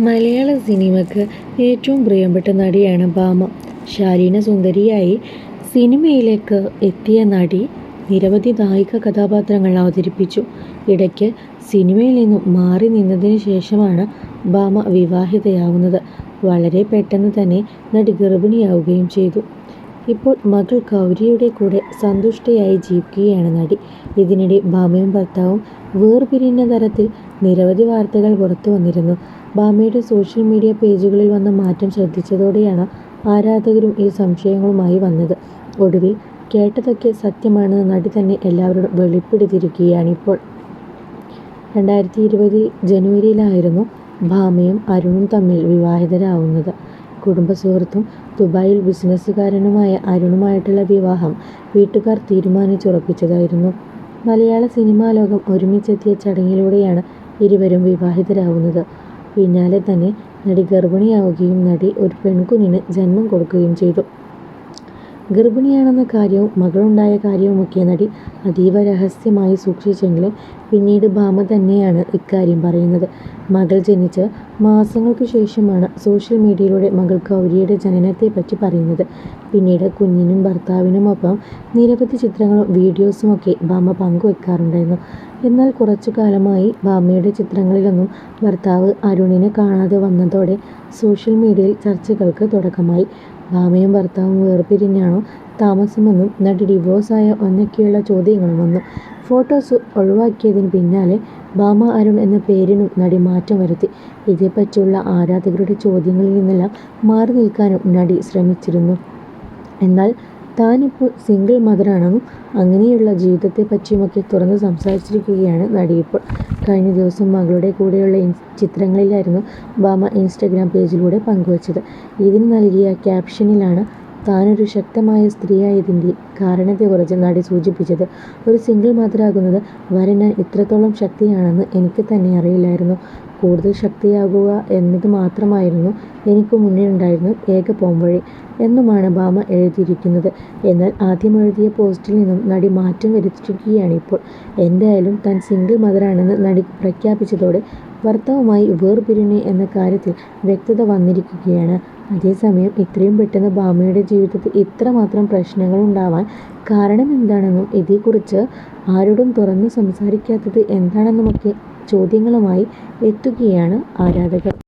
മലയാള സിനിമയ്ക്ക് ഏറ്റവും പ്രിയപ്പെട്ട നടിയാണ് ഭാമ. ശാലീന സുന്ദരിയായി സിനിമയിലേക്ക് എത്തിയ നടി നിരവധി നായിക കഥാപാത്രങ്ങൾ അവതരിപ്പിച്ചു. ഇടയ്ക്ക് സിനിമയിൽ നിന്നും മാറി നിന്നതിന് ശേഷമാണ് ഭാമ വിവാഹിതയാവുന്നത്. വളരെ പെട്ടെന്ന് തന്നെ നടി ഗർഭിണിയാവുകയും ചെയ്തു. ഇപ്പോൾ മകൾ ഗൗരിയുടെ കൂടെ സന്തുഷ്ടയായി ജീവിക്കുകയാണ് നടി. ഇതിനിടെ ഭാമയും ഭർത്താവും വേർപിരിഞ്ഞ തരത്തിൽ നിരവധി വാർത്തകൾ പുറത്തു വന്നിരുന്നു ഭാമയുടെ സോഷ്യൽ മീഡിയ പേജുകളിൽ വന്ന മാറ്റം ശ്രദ്ധിച്ചതോടെയാണ് ആരാധകരും ഈ സംശയങ്ങളുമായി വന്നത്. ഒടുവിൽ കേട്ടതൊക്കെ സത്യമാണെന്ന് നടി തന്നെ എല്ലാവരോടും വെളിപ്പെടുത്തിയിരിക്കുകയാണിപ്പോൾ. രണ്ടായിരത്തി ഇരുപത് ജനുവരിയിലായിരുന്നു ഭാമയും അരുണും തമ്മിൽ വിവാഹിതരാവുന്നത്. കുടുംബസുഹൃത്തും ദുബായിൽ ബിസിനസ്സുകാരനുമായ അരുണുമായിട്ടുള്ള വിവാഹം വീട്ടുകാർ തീരുമാനിച്ചുറപ്പിച്ചതായിരുന്നു. മലയാള സിനിമാലോകം ഒരുമിച്ചെത്തിയ ചടങ്ങിലൂടെയാണ് ഇരുവരും വിവാഹിതരാവുന്നത്. പിന്നാലെ തന്നെ നടി ഗർഭിണിയാവുകയും നടി ഒരു പെൺകുഞ്ഞിന് ജന്മം കൊടുക്കുകയും ചെയ്തു. ഗർഭിണിയാണെന്ന കാര്യവും മകളുണ്ടായ കാര്യവുമൊക്കെ നടി അതീവ രഹസ്യമായി സൂക്ഷിച്ചെങ്കിലും പിന്നീട് ഭാമ തന്നെയാണ് ഇക്കാര്യം പറയുന്നത്. മകൾ ജനിച്ച് മാസങ്ങൾക്ക് ശേഷമാണ് സോഷ്യൽ മീഡിയയിലൂടെ മകൾ ഗൗരിയുടെ ജനനത്തെപ്പറ്റി പറയുന്നത്. പിന്നീട് കുഞ്ഞിനും ഭർത്താവിനുമൊപ്പം നിരവധി ചിത്രങ്ങളും വീഡിയോസും ഒക്കെ ഭാമ പങ്കുവെക്കാറുണ്ടായിരുന്നു. എന്നാൽ കുറച്ചു കാലമായി ഭാമയുടെ ചിത്രങ്ങളിലൊന്നും ഭർത്താവ് അരുണിനെ കാണാതെ വന്നതോടെ സോഷ്യൽ മീഡിയയിൽ ചർച്ചകൾക്ക് തുടക്കമായി. ഭാമയും ഭർത്താവും വേർപിരിഞ്ഞാണോ താമസമെന്നും നടി ഡിവോഴ്സായോ എന്നൊക്കെയുള്ള ചോദ്യങ്ങളും വന്നു. ഫോട്ടോസ് ഒഴിവാക്കിയതിന് പിന്നാലെ ഭാമ അരുൺ എന്ന പേരിനും നടി മാറ്റം വരുത്തി. ഇതേപ്പറ്റിയുള്ള ആരാധകരുടെ ചോദ്യങ്ങളിൽ നിന്നെല്ലാം മാറി നിൽക്കാനും നടി ശ്രമിച്ചിരുന്നു. എന്നാൽ താനിപ്പോൾ സിംഗിൾ മദറാണെന്നും അങ്ങനെയുള്ള ജീവിതത്തെ ജീവിതത്തെപ്പറ്റിയുമൊക്കെ തുറന്ന് സംസാരിച്ചിരിക്കുകയാണ് നടിയിപ്പോൾ. കഴിഞ്ഞ ദിവസം മകളുടെ കൂടെയുള്ള ചിത്രങ്ങളിലായിരുന്നു ഭാമ ഇൻസ്റ്റഗ്രാം പേജിലൂടെ പങ്കുവച്ചത്. ഇതിന് നൽകിയ ക്യാപ്ഷനിലാണ് താനൊരു ശക്തമായ സ്ത്രീയായതിന്റെ കാരണത്തെക്കുറിച്ച് നടി സൂചിപ്പിച്ചത്. ഒരു സിംഗിൾ മദറാകുന്നത് വരെ ഞാൻ ഇത്രത്തോളം ശക്തയാണെന്ന് എനിക്ക് തന്നെ അറിയില്ലായിരുന്നു. കൂടുതൽ ശക്തയാകുക എന്നത് മാത്രമായിരുന്നു എനിക്ക് മുന്നിലുണ്ടായിരുന്ന ഏക പോംവഴി എന്നുമാണ് ഭാമ എഴുതിയിരിക്കുന്നത്. എന്നാൽ ആദ്യമെഴുതിയ പോസ്റ്റിൽ നിന്നും നടി മാറ്റം വരുത്തിയിരിക്കുകയാണിപ്പോൾ. എന്തായാലും താൻ സിംഗിൾ മദറാണെന്ന് നടി പ്രഖ്യാപിച്ചതോടെ ഭർത്താവുമായി വേർപിരിഞ്ഞു എന്ന കാര്യത്തിൽ വ്യക്തത വന്നിരിക്കുകയാണ്. അതേസമയം ഇത്രയും പെട്ടെന്ന് ഭാമയുടെ ജീവിതത്തിൽ ഇത്രമാത്രം കാരണം കാരണമെന്താണെന്നും ഇതേക്കുറിച്ച് ആരോടും തുറന്നു സംസാരിക്കാത്തത് എന്താണെന്നുമൊക്കെ ചോദ്യങ്ങളുമായി എത്തുകയാണ് ആരാധകർ.